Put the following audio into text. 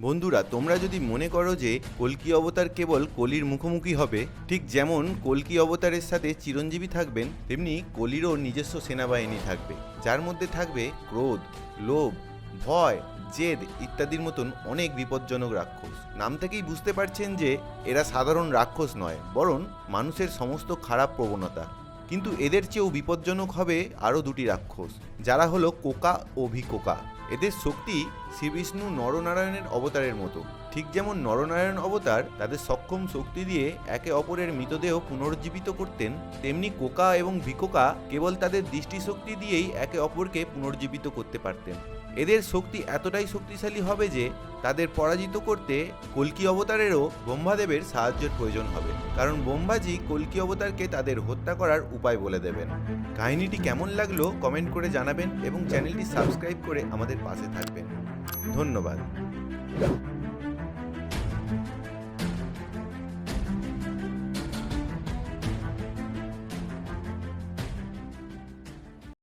বন্ধুরা, তোমরা যদি মনে করো যে কলকি অবতার কেবল কলির মুখোমুখি হবে, ঠিক যেমন কলকি অবতারের সাথে চিরঞ্জীবী থাকবেন, তেমনি কলিরও নিজস্ব সেনাবাহিনী থাকবে, যার মধ্যে থাকবে ক্রোধ, লোভ, ভয়, জেদ ইত্যাদির মতন অনেক বিপজ্জনক রাক্ষস। নাম থেকেই বুঝতে পারছেন যে এরা সাধারণ রাক্ষস নয়, বরং মানুষের সমস্ত খারাপ প্রবণতা। কিন্তু এদের চেয়েও বিপজ্জনক হবে আরও দুটি রাক্ষস। যারা হলো কোকা ও ভিকোকা এদের শক্তি শ্রীবিষ্ণু নরনারায়ণের অবতারের মতো। ঠিক যেমন নরনারায়ণ অবতার তাদের সক্ষম শক্তি দিয়ে একে অপরের মৃতদেহ পুনরুজ্জীবিত করতেন, তেমনি কোকা এবং ভিকোকা কেবল তাদের দৃষ্টিশক্তি দিয়েই একে অপরকে পুনর্জীবিত করতে পারতেন। এদের শক্তি এতটাই শক্তিশালী হবে যে তাদের পরাজিত করতে কল্কি অবতারেরও ব্রহ্মাদেবের সাহায্যের প্রয়োজন হবে। কারণ ব্রহ্মাজি কল্কি অবতারকে তাদের হত্যা করার উপায় বলে দেবেন। কাহিনীটি কেমন লাগল কমেন্ট করে জানাবেন এবং চ্যানেলটি সাবস্ক্রাইব করে আমাদের পাশে থাকবেন। ধন্যবাদ।